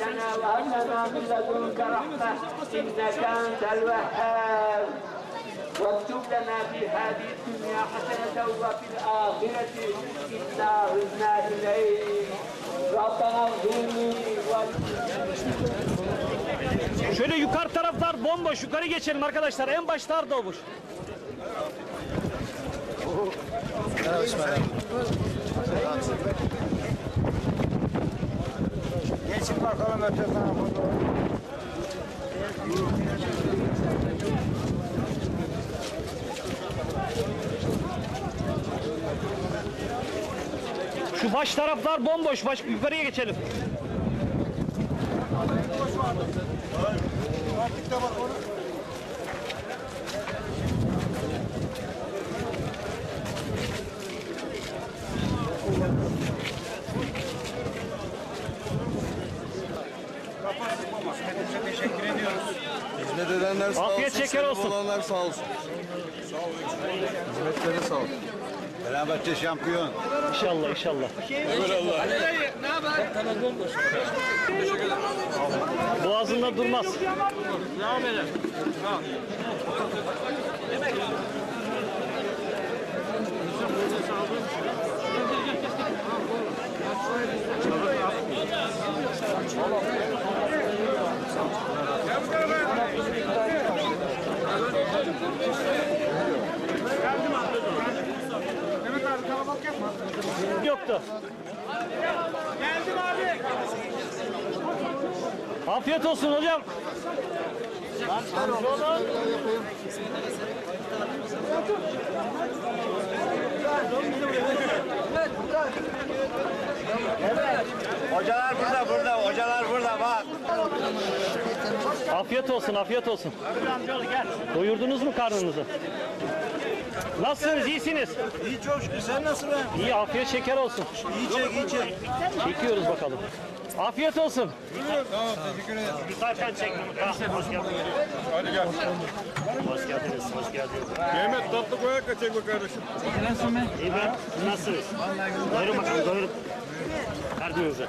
لنا وهب لنا من لدنك رحمة إنك أنت الوهاب واكتب لنا في هذه الدنيا حسنة وفي الآخرة إنا عدنا إليك ربنا اغفر لي ولي Şöyle yukarı taraflar bomboş. Yukarı geçelim arkadaşlar. En başlar dolmuş. Geçin bakalım öte tarafa doğru. Şu baş taraflar bomboş. Baş, yukarıya geçelim. Teşekkür ediyoruz. Hizmet edenler sağ Afiyet olsun. şeker sebep olsun. olanlar sağ olsun. Hizmetleri sağ olsun. Fenerbahçe şampiyon. İnşallah inşallah. Boğazında durmaz. Yoktu. Geldim abi. Afiyet olsun hocam. Hocalar burada burada. Hocalar burada bak. Afiyet olsun, afiyet olsun. Doyurdunuz mu karnınızı? Nasılsınız, iyisiniz? İyi şükür. Sen nasılsın? İyi, afiyet şeker olsun. İyi çek iyi çek. Çekiyoruz bakalım. Afiyet olsun. Hadi gel. Hoş geldiniz, hoş geldiniz. Mehmet tatlı koyak da çek be kardeşim. İyi ben, nasılsınız? Doyurun bakalım, doyurun. Karnınızı.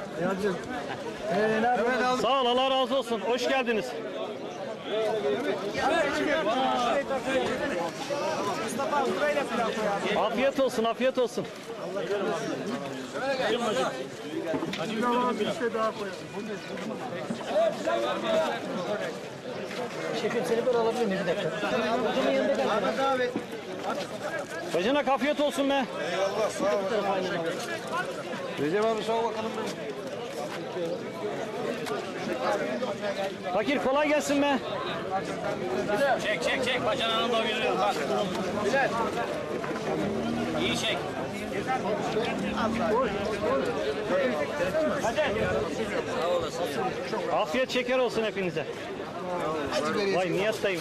Sağ ol, Allah razı olsun. Hoş geldiniz. Afiyet olsun, afiyet olsun. Bacanak afiyet olsun be. Eyvallah sağ ol. Recep abi sağ ol bakalım. Fakir kolay gelsin be. Çek çek çek bacanağını doyuruyor bak. İyi çek. Afiyet şeker olsun hepinize. Vay niyetteyim.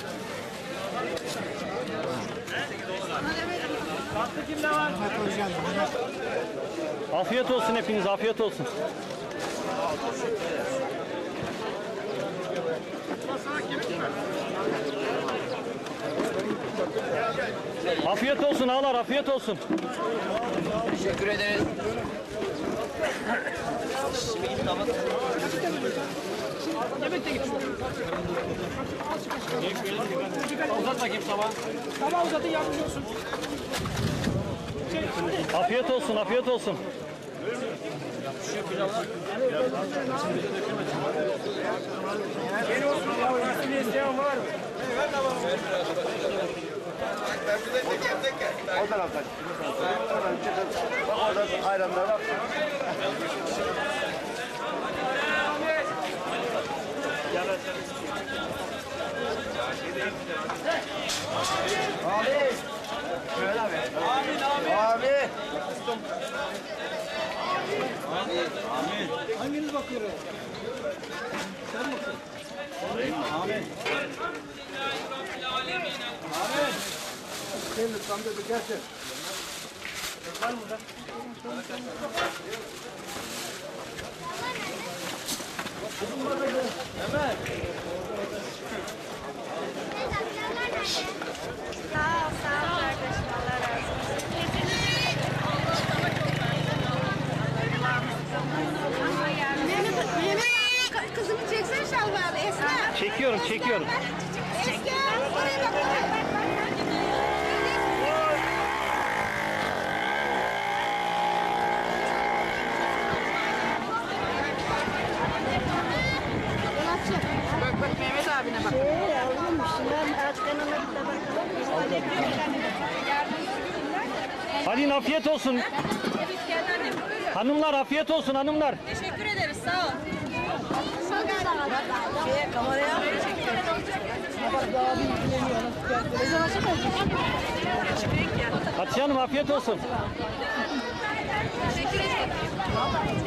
Afiyet olsun hepinize, afiyet olsun. Afiyet olsun ağalar, afiyet olsun. Teşekkür ederiz. Uzat bakayım sabah. Afiyet olsun, afiyet olsun. O taraftan. Oradan çıkın. Orada ayranlar bak. Abi. Şöyle abi. Amin abi. Abi. Hanginiz bakıyor? Sen bakın. Amin. Amin. Sen de tam da gerçek. Sağ ol, sağ ol kardeşim. Allah razı olsun. Mehmet, Mehmet, Çekiyorum. Bak bak Mehmet abine bak. Hadi afiyet olsun. Hanımlar afiyet olsun hanımlar. Teşekkür ederiz sağ ol. Hatice Hanım afiyet olsun. Teşekkür ederim.